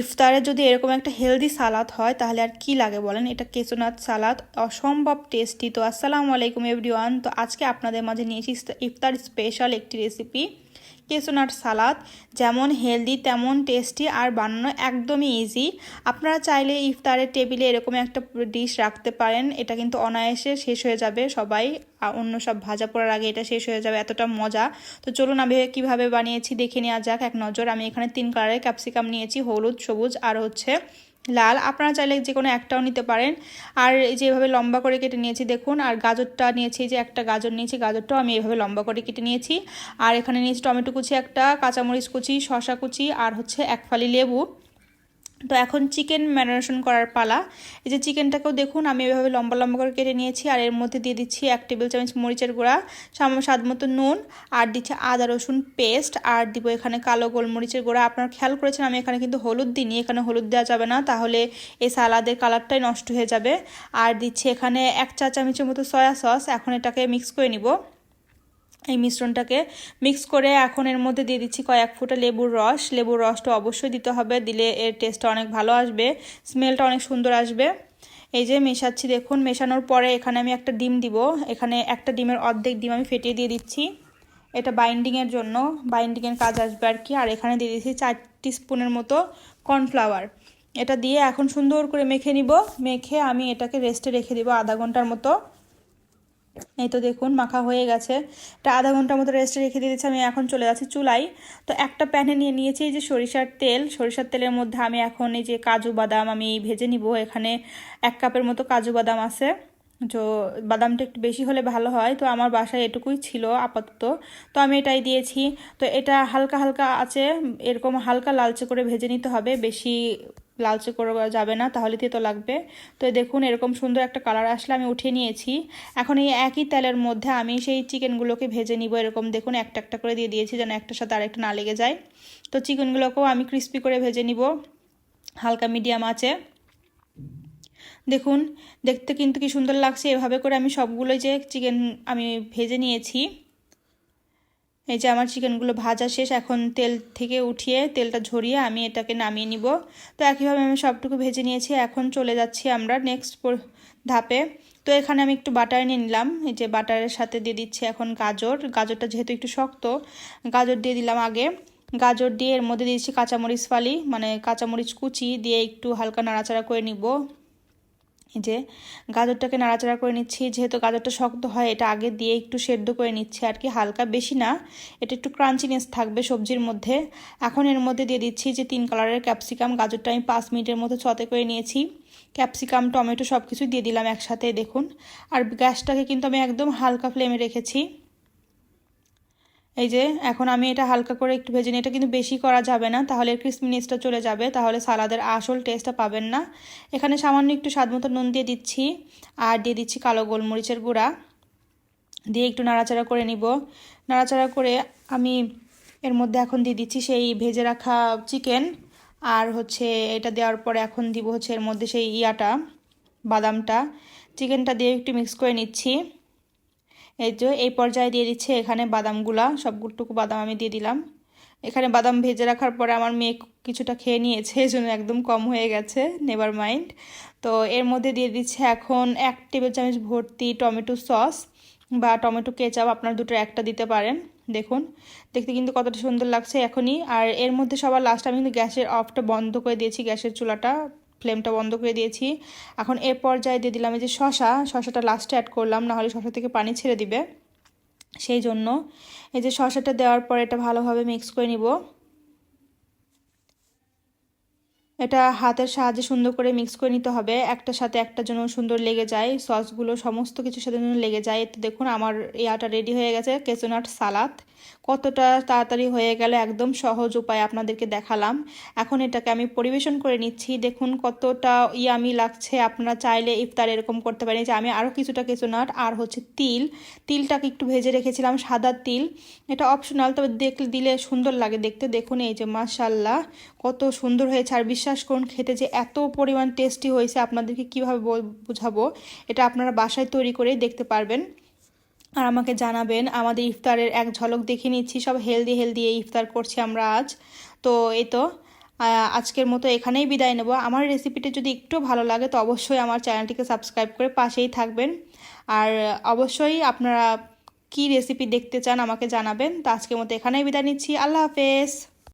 ইফতারে যদি এরকম একটা হেলদি সালাদ হয়, তাহলে আর কি লাগে বলেন? এটা কেসোনাথ সালাদ, অসম্ভব টেস্টি তো আসসালামু আলাইকুম এভরিওয়ান তো আজকে আপনাদের মাঝে নিয়েছি ইফতার স্পেশাল একটি রেসিপি কেসোনাট সালাদ। যেমন হেলদি তেমন টেস্টি আর বানানো একদমই ইজি আপনারা চাইলে ইফতারের টেবিলে এরকম একটা ডিশ রাখতে পারেন। এটা কিন্তু অনায়াসে শেষ হয়ে যাবে সবাই। অন্য সব ভাজা পড়ার আগে এটা শেষ হয়ে যাবে, এতটা মজা। তো চলুন আমি কীভাবে বানিয়েছি দেখে নেওয়া যাক। এক নজর, আমি এখানে তিন কালারের ক্যাপসিকাম নিয়েছি, হলুদ সবুজ আর হচ্ছে লাল। আপনারা চাইলে যে কোনো একটাও নিতে পারেন। আর এই যে এভাবে লম্বা করে কেটে নিয়েছি, দেখুন, আর গাজরটা নিয়েছি যে একটা গাজর নিয়েছি, গাজরটাও আমি এভাবে লম্বা করে কেটে নিয়েছি। আর এখানে নিয়েছি টমেটো কুচি একটা, কাঁচামরিচ কুচি শশা কুচি, আর হচ্ছে এক ফালি লেবু। তো এখন চিকেন ম্যারিনেশন করার পালা। এই যে চিকেনটাকেও দেখুন, আমি এভাবে লম্বা লম্বা করে কেটে নিয়েছি, আর এর মধ্যে দিয়ে দিচ্ছি এক টেবিল চামচ মরিচের গুঁড়া, সামান্য স্বাদ মতো নুন, আর দিচ্ছি আদা, রসুন পেস্ট, আর দিব এখানে কালো গোলমরিচের গুঁড়া। আপনার খেয়াল করেছেন, আমি এখানে কিন্তু হলুদ দিইনি, এখানে হলুদ দেওয়া যাবে না, তাহলে এই সালাদের কালারটাই নষ্ট হয়ে যাবে। আর দিচ্ছি এখানে এক চা চামচের মতো সয়া সস, এখন এটাকে মিক্স করে নিব। এই মিশ্রণটাকে মিক্স করে এখন এর মধ্যে দিয়ে দিচ্ছি কয়েক ফুটা লেবুর রস। লেবুর রসটা অবশ্যই দিতে হবে, দিলে এর টেস্টটা অনেক ভালো আসবে স্মেলটা অনেক সুন্দর আসবে। এই যে মেশাচ্ছি দেখুন, মেশানোর পরে এখানে আমি একটা ডিম দিব। এখানে একটা ডিমের অর্ধেক ডিম আমি ফেটিয়ে দিয়ে দিচ্ছি। এটা বাইন্ডিংয়ের জন্য বাইন্ডিংয়ের কাজ আসবে আর কি। আর এখানে দিয়ে দিচ্ছি চার স্পুনের মতো কর্নফ্লাওয়ার এটা দিয়ে এখন সুন্দর করে মেখে নিব। মেখে আমি এটাকে রেস্টে রেখে দিব আধা ঘণ্টার মতো। এই তো দেখুন, মাখা হয়ে গেছে। এটা আধা ঘণ্টার মতো রেস্টে রেখে দিয়েছি, আমি এখন চলে যাচ্ছি চুলাই তো একটা প্যানে নিয়ে নিয়েছি, এই যে সরিষার তেল। সরিষার তেলের মধ্যে আমি এখন এই যে কাজু বাদাম আমি ভেজে নিব। এখানে এক কাপের মতো কাজু বাদাম আছে। তো বাদামটা একটু বেশি হলে ভালো হয়। তো আমার বাসায় এটুকুই ছিল আপাতত। তো আমি এটাই দিয়েছি। তো এটা হালকা হালকা আছে, এরকম হালকা লালচে করে ভেজে নিতে হবে। বেশি লালচে করে যাবে না, তাহলে তেতো লাগবে। তো দেখুন, এরকম সুন্দর একটা কালার আসলে আমি উঠিয়ে নিয়েছি। এখন এই একই তেলের মধ্যে আমি সেই চিকেনগুলোকে ভেজে নিব, এরকম দেখুন, একটা একটা করে দিয়ে দিয়েছি যেন একটার সাথে আরেকটা না লেগে যায়। তো চিকেনগুলোকেও আমি ক্রিস্পি করে ভেজে নিব, হালকা মিডিয়াম আছে। দেখুন, দেখতে কিন্তু কি সুন্দর লাগছে, এভাবে করে আমি সবগুলোই যে চিকেন আমি ভেজে নিয়েছি। এই যে আমার চিকেনগুলো ভাজা শেষ, এখন তেল থেকে উঠিয়ে তেলটা ঝরিয়ে আমি এটাকে নামিয়ে নিব। তো একইভাবে আমি সবটুকু ভেজে নিয়েছি, এখন চলে যাচ্ছি আমরা নেক্সট ধাপে। তো এখানে আমি একটু বাটার নিয়ে নিলাম, এই যে বাটারের সাথে দিয়ে দিচ্ছি এখন গাজর। গাজরটা যেহেতু একটু শক্ত, গাজর দিয়ে দিলাম আগে। গাজর দিয়ে এর মধ্যে দিয়েছি কাঁচামরিচ ফালি মানে কাঁচামরিচ কুচি দিয়ে একটু হালকা নাড়াচাড়া করে নিব। যে গাজরটাকে নাড়াচাড়া করে নিচ্ছি, যেহেতু গাজরটা শক্ত হয়, এটা আগে দিয়ে একটু সেদ্ধ করে নিচ্ছি, আর কি হালকা বেশি না, এটা একটু ক্রাঞ্চিনেস থাকবে সবজির মধ্যে। এখন এর মধ্যে দিয়ে দিচ্ছি যে তিন কালারের ক্যাপসিকাম গাজরটা আমি পাঁচ মিনিটের মধ্যে ছতে করে নিয়েছি। ক্যাপসিকাম টমেটো সব কিছু দিয়ে দিলাম একসাথে, দেখুন। আর গ্যাসটাকে কিন্তু আমি একদম হালকা ফ্লেমে রেখেছি। এই যে, এখন আমি এটা হালকা করে একটু ভেজে নিই। এটা কিন্তু বেশি করা যাবে না, তাহলে ক্রিসমিনেসটা চলে যাবে, তাহলে সালাদের আসল টেস্টটা পাবেন না। এখানে সামান্য একটু স্বাদ মতো নুন দিয়ে দিচ্ছি, আর দিয়ে দিচ্ছি কালো গোলমরিচের গুঁড়া। দিয়ে একটু নাড়াচাড়া করে নিব। নাড়াচাড়া করে আমি এর মধ্যে এখন দিয়ে দিচ্ছি সেই ভেজে রাখা চিকেন আর হচ্ছে এটা দেওয়ার পরে এখন দিব হচ্ছে এর মধ্যে সেই ইয়াটা, বাদামটা। চিকেনটা দিয়ে একটু মিক্স করে নিচ্ছি। এই যে এই পর্যায়ে দিয়ে দিচ্ছে এখানে বাদামগুলা সবটুকু বাদাম আমি দিয়ে দিলাম। এখানে বাদাম ভেজে রাখার পরে আমার মেয়ে কিছুটা খেয়ে নিয়েছে, এই জন্য একদম কম হয়ে গেছে নেভার মাইন্ড তো এর মধ্যে দিয়ে দিচ্ছে এখন এক টেবিল চামচ ভর্তি টমেটো সস বা টমেটো কেচাপ, আপনার দুটো একটা দিতে পারেন, দেখুন। দেখতে কিন্তু কতটা সুন্দর লাগছে এখনই। আর এর মধ্যে সবার লাস্ট আমি কিন্তু গ্যাসের অফটা বন্ধ করে দিয়েছি, গ্যাসের চুলাটা। ফ্লেমটা বন্ধ করে দিয়েছি। এখন এর পর্যায়ে দিয়ে দিলাম এই যে শশা। শশাটা লাস্টে অ্যাড করলাম, নাহলে শশা থেকে পানি ছেড়ে দিবে। সেই জন্য এই যে শশাটা দেওয়ার পর এটা ভালোভাবে মিক্স করে নিব। এটা হাতের সাহায্যে সুন্দর করে মিক্স করে নিতে হবে। একটার সাথে একটা যেন সুন্দর লেগে যায় সসগুলো সমস্ত কিছুর সাথে যেন লেগে যায়। তো দেখুন আমার ইয়াটা রেডি হয়ে গেছে কেচোনাট সালাদ কতটা তাড়াতাড়ি হয়ে গেল, একদম সহজ উপায় আপনাদেরকে দেখালাম। এখন এটাকে আমি পরিবেশন করে নিচ্ছি। দেখুন কতটা ইয়ামি লাগছে, আপনারা চাইলে ইফতার এরকম করতে পারেন। যে আমি আরও কিছুটা কেচোনাট আর হচ্ছে তিল। তিলটাকে একটু ভেজে রেখেছিলাম, সাদা তিল। এটা অপশনাল তবে দেখলে, দিলে সুন্দর লাগে দেখতে। দেখুন এই যে মাশাল্লাহ কত সুন্দর হয়েছে। আর বিশ্বাস করুন খেতে যে এত পরিমাণ টেস্টি হয়েছে, আপনাদেরকে কীভাবে বুঝাবো? এটা আপনারা বাসায় তৈরি করেই দেখতে পারবেন। আর আমাকে জানাবেন, আমাদের ইফতারের এক ঝলক দেখে নিচ্ছি, সব হেলদি হেলদি এই ইফতার করছি আমরা আজ। তো এই তো আজকের মতো এখানেই বিদায় নেব। আমার রেসিপিটি যদি একটু ভালো লাগে, তো অবশ্যই আমার চ্যানেলটিকে সাবস্ক্রাইব করে পাশেই থাকবেন। আর অবশ্যই আপনারা কি রেসিপি দেখতে চান আমাকে জানাবেন। তো আজকের মতো এখানেই বিদায় নিচ্ছি। আল্লাহ হাফেজ।